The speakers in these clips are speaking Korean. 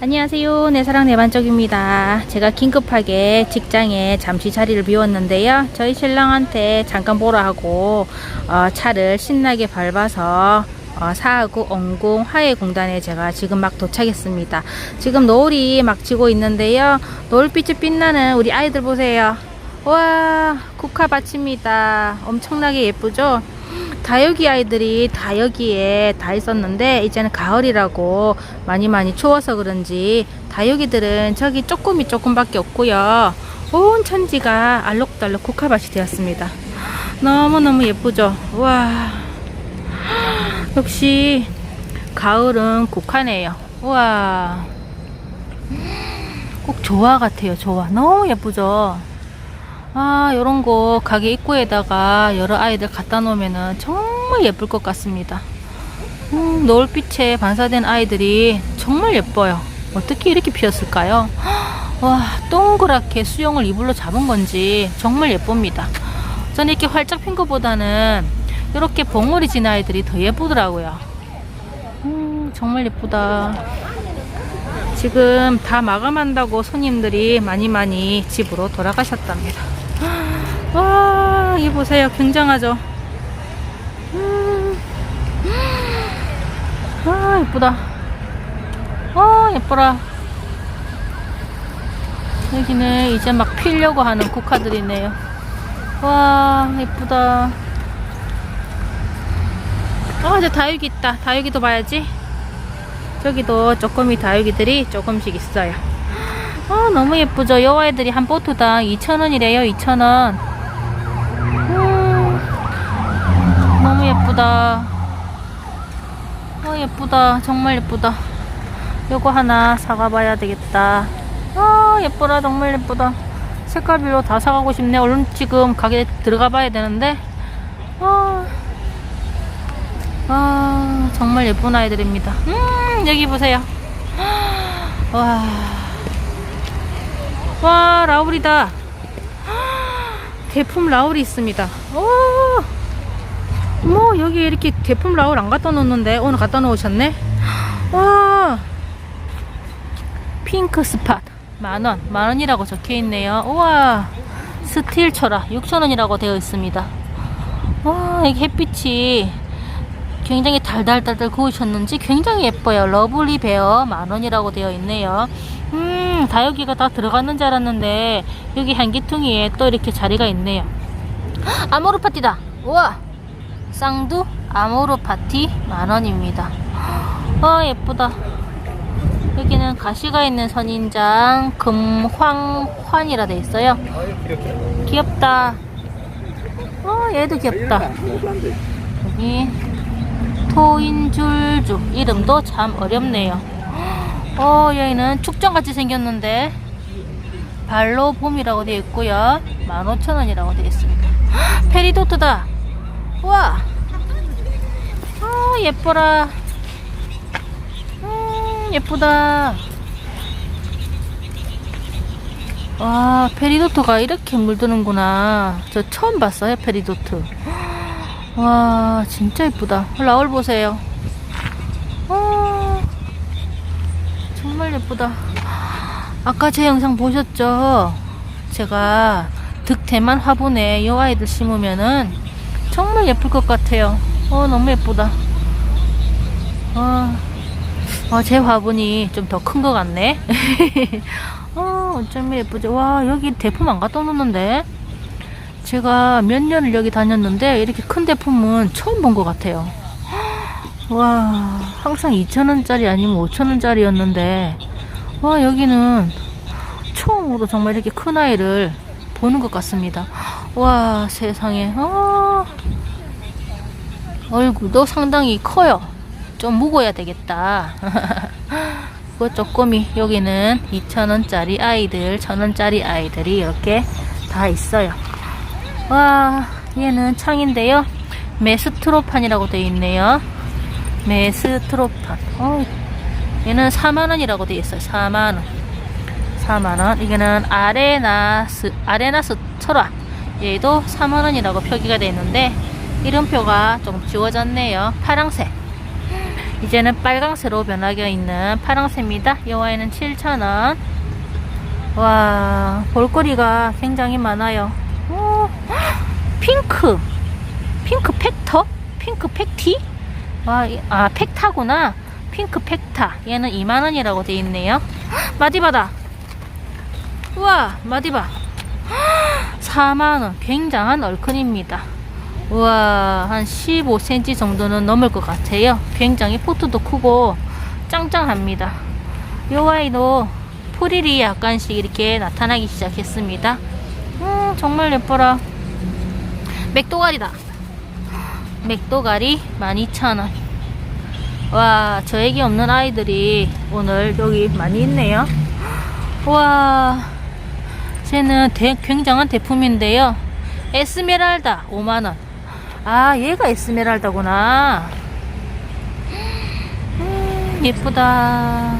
안녕하세요. 내 사랑 내 반쪽입니다. 제가 긴급하게 직장에 잠시 자리를 비웠는데요. 저희 신랑한테 잠깐 보라 하고 어, 차를 신나게 밟아서 어, 사하구 엉궁 화해공단에 제가 지금 막 도착했습니다. 지금 노을이 막 지고 있는데요. 노을빛이 빛나는 우리 아이들 보세요. 와 국화밭입니다. 엄청나게 예쁘죠? 다육이 아이들이 다 여기에 다 있었는데 이제는 가을이라고 많이 많이 추워서 그런지 다육이들은 저기 조금이 조금밖에 없고요. 온 천지가 알록달록 국화밭이 되었습니다. 너무너무 예쁘죠? 와 역시 가을은 국화네요. 와꼭 조화 같아요. 조화 너무 예쁘죠? 아, 요런 거 가게 입구에다가 여러 아이들 갖다 놓으면은 정말 예쁠 것 같습니다. 음, 노을빛에 반사된 아이들이 정말 예뻐요. 어떻게 이렇게 피었을까요? 와, 동그랗게 수영을 이불로 잡은 건지 정말 예쁩니다. 저는 이렇게 활짝 핀 것보다는 이렇게 봉우리 진 아이들이 더 예쁘더라고요. 음, 정말 예쁘다. 지금 다 마감한다고 손님들이 많이 많이 집으로 돌아가셨답니다. 와, 이 보세요. 굉장하죠? 음. 아, 예쁘다. 아, 예뻐라. 여기는 이제 막 피려고 하는 국화들이네요. 와, 예쁘다. 아, 이제 다육이 있다. 다육이도 봐야지. 저기도 조금이 다육이들이 조금씩 있어요. 아, 너무 예쁘죠? 요 아이들이 한 보트당 2,000원이래요, 2,000원. 음, 너무 예쁘다. 아, 예쁘다. 정말 예쁘다. 요거 하나 사가봐야 되겠다. 아, 예뻐라. 정말 예쁘다. 색깔별로 다 사가고 싶네. 얼른 지금 가게 들어가 봐야 되는데. 아, 아, 정말 예쁜 아이들입니다. 음, 여기 보세요. 와. 와, 라울이다. 대품 라울이 있습니다. 오! 뭐, 여기 이렇게 대품 라울 안 갖다 놓는데, 오늘 갖다 놓으셨네? 와! 핑크 스팟. 만원. 만원이라고 적혀 있네요. 우와! 스틸 철화. 6천원이라고 되어 있습니다. 와, 이게 햇빛이 굉장히 달달달달 구우셨는지 굉장히 예뻐요. 러블리 베어 만원이라고 되어 있네요. 음, 다육이가 다 들어갔는 줄 알았는데 여기 한기퉁이에 또 이렇게 자리가 있네요. 아모르 파티다. 우와. 쌍두 아모르 파티 만원입니다. 아, 예쁘다. 여기는 가시가 있는 선인장 금황환이라 돼 있어요. 귀엽다. 어, 얘도 귀엽다. 여기 토인줄주 이름도 참 어렵네요. 어 여기는 축전같이 생겼는데 발로 봄이라고 되어 있고요. 15,000원이라고 되어 있습니다. 페리도트다. 우와. 어 예뻐라. 음 예쁘다. 와 페리도트가 이렇게 물드는구나. 저 처음 봤어요 페리도트. 와 진짜 예쁘다 라울 보세요 와, 정말 예쁘다. 아까 제 영상 보셨죠? 제가 득대만 화분에 이 아이들 심으면은 정말 예쁠 것 같아요. 어 너무 예쁘다. 아, 아, 제 화분이 좀 더 큰 것 같네. 어 어쩜 예쁘죠? 와 여기 대품 안 갖다 놓는데? 제가 몇 년을 여기 다녔는데 이렇게 큰 대품은 처음 본 것 같아요. 와, 항상 2,000원짜리 아니면 5,000원짜리였는데, 와, 여기는 처음으로 정말 이렇게 큰 아이를 보는 것 같습니다. 와, 세상에, 아, 얼굴도 상당히 커요. 좀 묵어야 되겠다. 그 쪼꼬미, 여기는 2,000원짜리 아이들, 1,000원짜리 아이들이 이렇게 다 있어요. 와, 얘는 창인데요. 메스트로판이라고 되어 있네요. 메스트로판. 어, 얘는 4만원이라고 되어 있어요. 4만원. 4만원. 이거는 아레나스, 아레나스 철화. 얘도 4만원이라고 표기가 되어 있는데, 이름표가 좀 지워졌네요. 파랑색. 이제는 빨강새로 변하게 있는 파랑새입니다. 이 아이는 7,000원. 와, 볼거리가 굉장히 많아요. 오, 핑크. 핑크 팩터? 핑크 팩티? 와, 이- 아, 팩타구나. 핑크 팩타. 얘는 2만원이라고 돼 있네요. 마디바다. 우와, 마디바. 4만원. 굉장한 얼큰입니다. 우와, 한 15cm 정도는 넘을 것 같아요. 굉장히 포트도 크고 짱짱합니다. 요 아이도 프릴이 약간씩 이렇게 나타나기 시작했습니다. 음, 정말 예뻐라. 맥도가리다. 맥도가리 12,000원. 와, 저에게 없는 아이들이 오늘 여기 많이 있네요. 와, 쟤는 대- 굉장한 대품인데요. 에스메랄다 5만원. 아, 얘가 에스메랄다구나. 음, 예쁘다.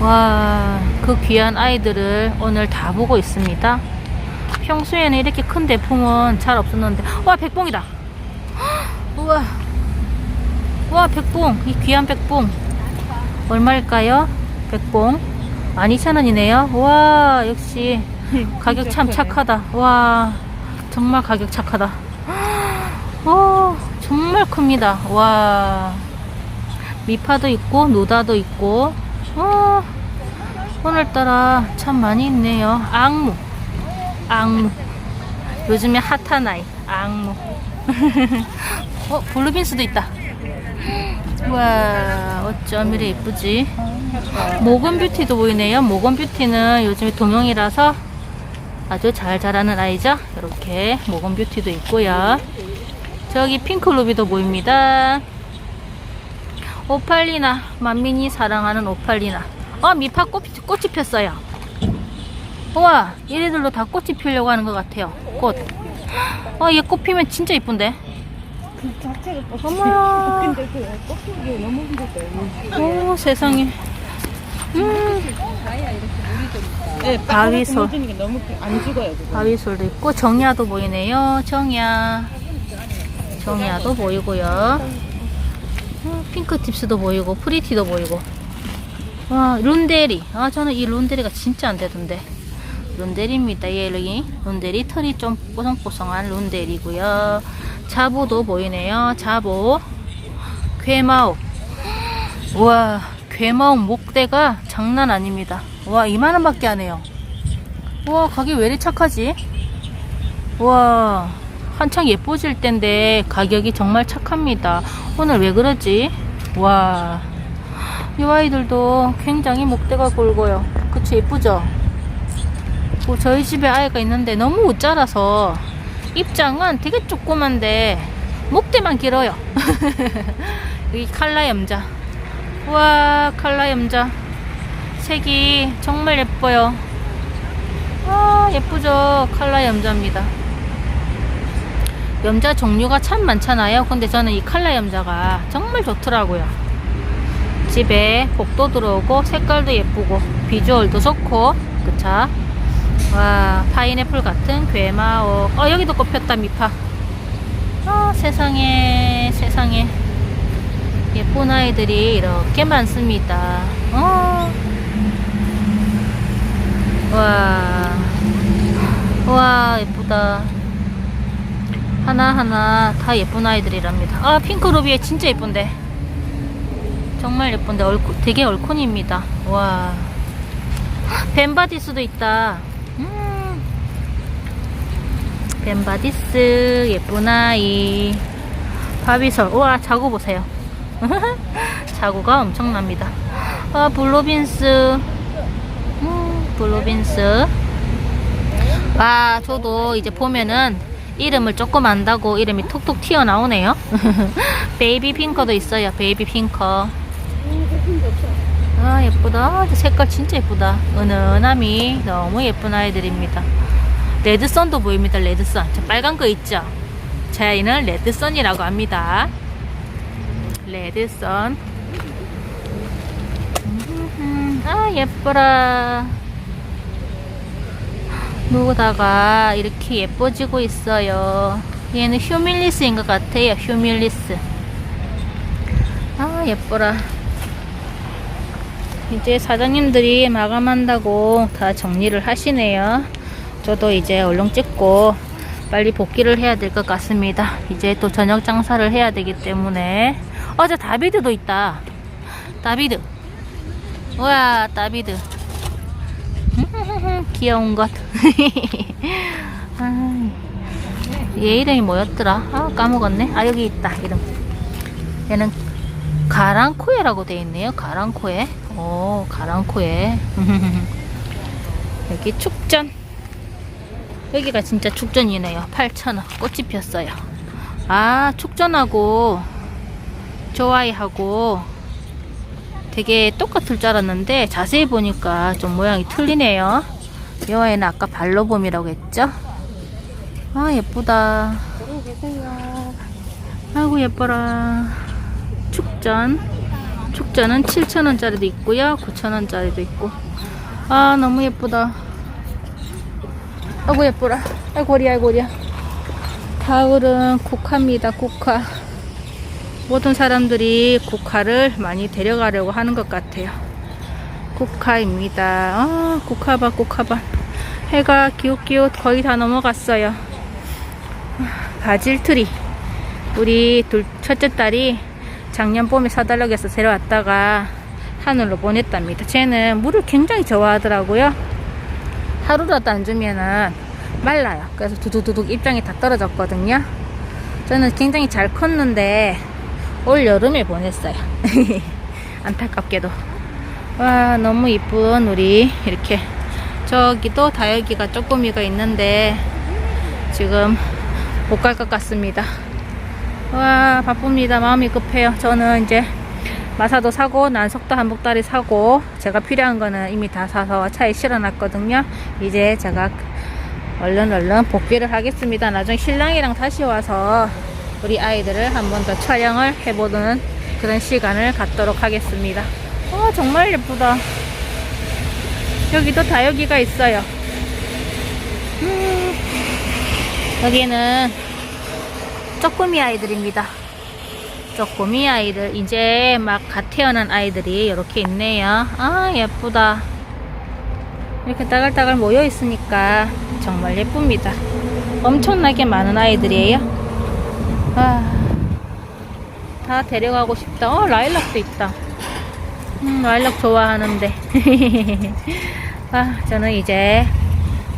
와, 그 귀한 아이들을 오늘 다 보고 있습니다. 평소에는 이렇게 큰 대품은 잘 없었는데, 와, 백봉이다. 우와. 와, 백봉. 이 귀한 백봉. 얼마일까요? 백봉. 12,000원이네요. 와, 역시 가격 참 착하다. 와, 정말 가격 착하다. 오, 정말 큽니다. 와, 미파도 있고, 노다도 있고, 와, 오늘따라 참 많이 있네요. 악무, 악무. 요즘에 핫한 아이, 악무. 어, 블루빈스도 있다. 와, 어쩜 이래 예쁘지? 모건 뷰티도 보이네요. 모건 뷰티는 요즘에 동용이라서 아주 잘 자라는 아이죠. 이렇게 모건 뷰티도 있고요. 저기 핑크 루비도 보입니다. 오팔리나 만민이 사랑하는 오팔리나. 어 미파 꽃, 꽃이 폈어요. 우와 얘네들도 다 꽃이 피우려고 하는 것 같아요. 꽃. 어얘 꽃 피면 진짜 이쁜데. 어머야. 오 세상에. 음 네, 바위솔. 바위솔도 있고 정야도 보이네요. 정야. 정야도 보이고요. 어, 핑크tips도 보이고 프리티도 보이고. 와 룬데리. 아 저는 이 룬데리가 진짜 안 되던데. 룬데리입니다. 얘이 룬데리 털이 좀 뽀송뽀송한 룬데리고요. 자보도 보이네요. 자보. 괴마옥. 와 괴마옥 목대가 장난 아닙니다. 와 2만원밖에 안 해요. 와 가격 왜 이리 착하지? 와 한창 예뻐질 텐데 가격이 정말 착합니다. 오늘 왜 그러지? 와. 이 아이들도 굉장히 목대가 굵어요. 그치 예쁘죠? 뭐 저희 집에 아이가 있는데 너무 못 자라서 입장은 되게 조그만데 목대만 길어요. 여기 칼라 염자. 와 칼라 염자. 색이 정말 예뻐요. 아 예쁘죠 칼라 염자입니다 염자 종류가 참 많잖아요 근데 저는 이 칼라 염자가 정말 좋더라고요 집에 복도 들어오고 색깔도 예쁘고 비주얼도 좋고 그쵸 와 파인애플 같은 괴마옥 어 여기도 꽃폈다 미파 아 세상에 세상에 예쁜 아이들이 이렇게 많습니다 어. 와, 와, 예쁘다. 하나하나 다 예쁜 아이들이랍니다. 아, 핑크 루비에 진짜 예쁜데. 정말 예쁜데, 얼코, 되게 얼콘입니다. 와. 벤바디스도 있다. 음. 벤바디스, 예쁜 아이. 바비솔, 우와, 자구 보세요. 자구가 엄청납니다. 아, 블로빈스. 음, 블루빈스. 와, 저도 이제 보면은 이름을 조금 안다고 이름이 톡톡 튀어나오네요. 베이비 핑커도 있어요. 베이비 핑커. 아, 예쁘다. 아, 색깔 진짜 예쁘다. 은은함이 너무 예쁜 아이들입니다. 레드선도 보입니다. 레드선. 저 빨간 거 있죠? 제 아이는 레드선이라고 합니다. 레드선. 음, 아 예뻐라 누구다가 이렇게 예뻐지고 있어요 얘는 휴밀리스인 것 같아요 휴밀리스 예뻐라. 이제 사장님들이 마감한다고 다 정리를 하시네요. 저도 이제 얼른 찍고 빨리 복귀를 해야 될 것 같습니다. 이제 또 저녁 장사를 해야 되기 때문에. 어, 저 다비드도 있다. 다비드. 우와, 다비드. 귀여운 것. 얘 이름이 뭐였더라? 아, 까먹었네. 아, 여기 있다, 이름. 얘는 가랑코에라고 돼 있네요. 가랑코에. 오, 가랑코에. 여기 축전. 여기가 진짜 축전이네요. 8,000원. 꽃이 피었어요. 아, 축전하고 좋아이하고 되게 똑같을 줄 알았는데 자세히 보니까 좀 모양이 틀리네요. 이 아이는 아까 발로봄이라고 했죠? 아, 예쁘다. 아이고 예뻐라 축전 축전은 7,000원짜리도 있고요 9,000원짜리도 있고 아 너무 예쁘다 아이고 예뻐라. 아이고 고리야 아이고 고리야. 가을은 국화입니다 국화. 모든 사람들이 국화를 많이 데려가려고 하는 것 같아요. 국화입니다. 아 국화밭 국화밭. 해가 기웃기웃 거의 다 넘어갔어요. 바질트리. 우리 둘 첫째 딸이 작년 봄에 사달라고 해서 데려왔다가 하늘로 보냈답니다. 쟤는 물을 굉장히 좋아하더라고요. 하루라도 안 주면은 말라요. 그래서 두둑두둑 입장이 다 떨어졌거든요. 저는 굉장히 잘 컸는데 올 여름에 보냈어요. 안타깝게도. 와 너무 이쁜 우리 이렇게 저기도 다육이가 쪼꼬미가 있는데 지금 못 갈 것 같습니다. 와 바쁩니다. 마음이 급해요. 저는 이제 마사도 사고 난석도 한복다리 사고 제가 필요한 거는 이미 다 사서 차에 실어놨거든요. 이제 제가 얼른 얼른 복귀를 하겠습니다. 나중에 신랑이랑 다시 와서 우리 아이들을 한 번 더 촬영을 해보는 그런 시간을 갖도록 하겠습니다. 와 정말 예쁘다. 여기도 다육이가 있어요. 음, 여기는 쪼꼬미 아이들입니다. 쪼꼬미 아이들 이제 막 갓 태어난 아이들이 이렇게 있네요. 아 예쁘다. 이렇게 따글따글 모여 있으니까 정말 예쁩니다. 엄청나게 많은 아이들이에요. 아, 다 데려가고 싶다. 어 라일락도 있다. 음, 라일락 좋아하는데. 아, 저는 이제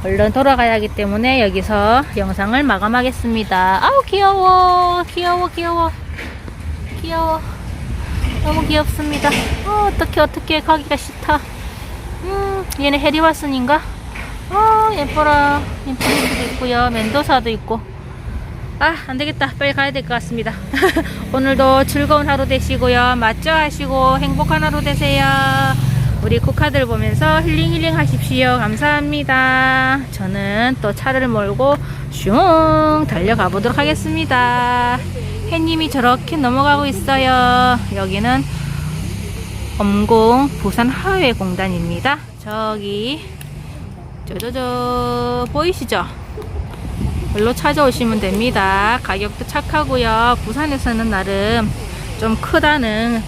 얼른 돌아가야 하기 때문에 여기서 영상을 마감하겠습니다. 아우 귀여워 귀여워 귀여워 귀여워 너무 귀엽습니다. 어, 어떻게 어떻게 가기가 싫다. 음 얘는 해리와슨인가? 어 예뻐라 인프리스도 있고요 멘도사도 있고 아 안되겠다 빨리 가야 될 것 같습니다. 오늘도 즐거운 하루 되시고요 맛져 하시고 행복한 하루 되세요. 우리 국화들 보면서 힐링 힐링 하십시오. 감사합니다. 저는 또 차를 몰고 슝 달려가 보도록 하겠습니다. 해님이 저렇게 넘어가고 있어요. 여기는 엄공 부산 하회공단입니다. 저기 저저저 보이시죠? 별로 찾아오시면 됩니다. 가격도 착하고요. 부산에서는 나름 좀 크다는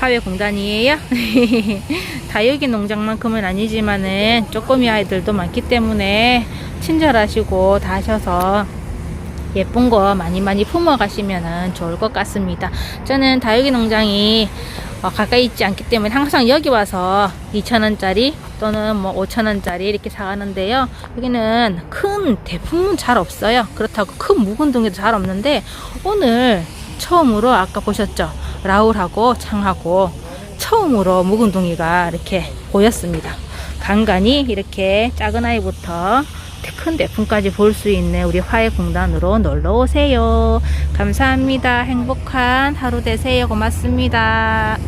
하회 공단이에요. 다육이 농장만큼은 아니지만은 쪼꼬미 아이들도 많기 때문에 친절하시고 다 하셔서 예쁜 거 많이 많이 품어 가시면 좋을 것 같습니다. 저는 다육이 농장이 어, 가까이 있지 않기 때문에 항상 여기 와서 2,000원짜리 또는 뭐 5,000원짜리 이렇게 사가는데요. 여기는 큰 대품은 잘 없어요. 그렇다고 큰 묵은 동이도 잘 없는데 오늘 처음으로 아까 보셨죠? 라울하고 창하고 처음으로 묵은둥이가 이렇게 보였습니다. 간간히 이렇게 작은 아이부터 큰 대품까지 볼 수 있는 우리 화해공단으로 놀러 오세요. 감사합니다. 행복한 하루 되세요. 고맙습니다.